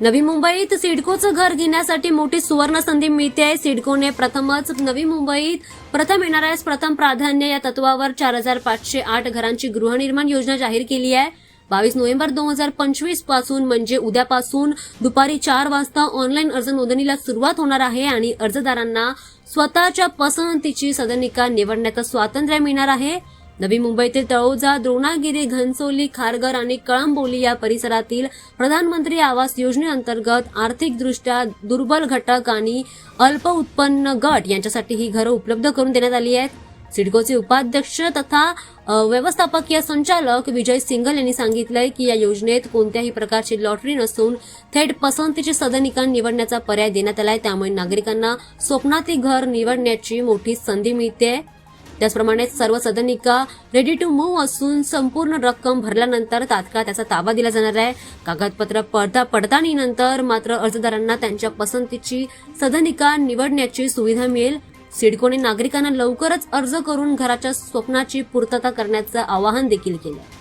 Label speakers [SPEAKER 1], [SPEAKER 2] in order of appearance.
[SPEAKER 1] नवी मुंबईत सिडकोचं घर घेण्यासाठी मोठी सुवर्ण संधी मिळते आहे सिडकोने प्रथमच नवी मुंबईत प्रथम येणाऱ्यास प्रथम प्राधान्य या तत्वावर चार हजार पाचशे आठ घरांची गृहनिर्माण योजना जाहीर केली आहे. बावीस नोव्हेंबर दोन हजार पंचवीसपासून म्हणजे उद्यापासून दुपारी चार वाजता ऑनलाईन अर्ज नोंदणीला सुरुवात होणार आहे आणि अर्जदारांना स्वतःच्या पसंतीची सदनिका निवडण्याचं स्वातंत्र्य मिळणार आहे. नवी मुंबईतील तळोजा द्रोणागिरी घनसोली खारघर आणि कळंबोली या परिसरातील प्रधानमंत्री आवास योजनेअंतर्गत आर्थिकदृष्ट्या दुर्बल घटक आणि अल्प उत्पन्न गट यांच्यासाठी ही घरं उपलब्ध करून देण्यात आली आहेत. सिडकोचे उपाध्यक्ष तथा व्यवस्थापकीय संचालक विजय सिंगल यांनी सांगितलंय की या योजनेत कोणत्याही प्रकारची लॉटरी नसून थेट पसंतीचे सदनिका निवडण्याचा पर्याय देण्यात आलाय. त्यामुळे नागरिकांना स्वप्नातील घर निवडण्याची मोठी संधी मिळते त्याचप्रमाणे सर्व सदनिका रेडी टू मूव्ह असून संपूर्ण रक्कम भरल्यानंतर तात्काळ त्याचा ताबा दिला जाणार आहे. कागदपत्र पडता पडताळणीनंतर मात्र अर्जदारांना त्यांच्या पसंतीची सदनिका निवडण्याची सुविधा मिळेल. सिडकोने नागरिकांना लवकरच अर्ज करून घराच्या स्वप्नाची पूर्तता करण्याचं आवाहन देखील केलं.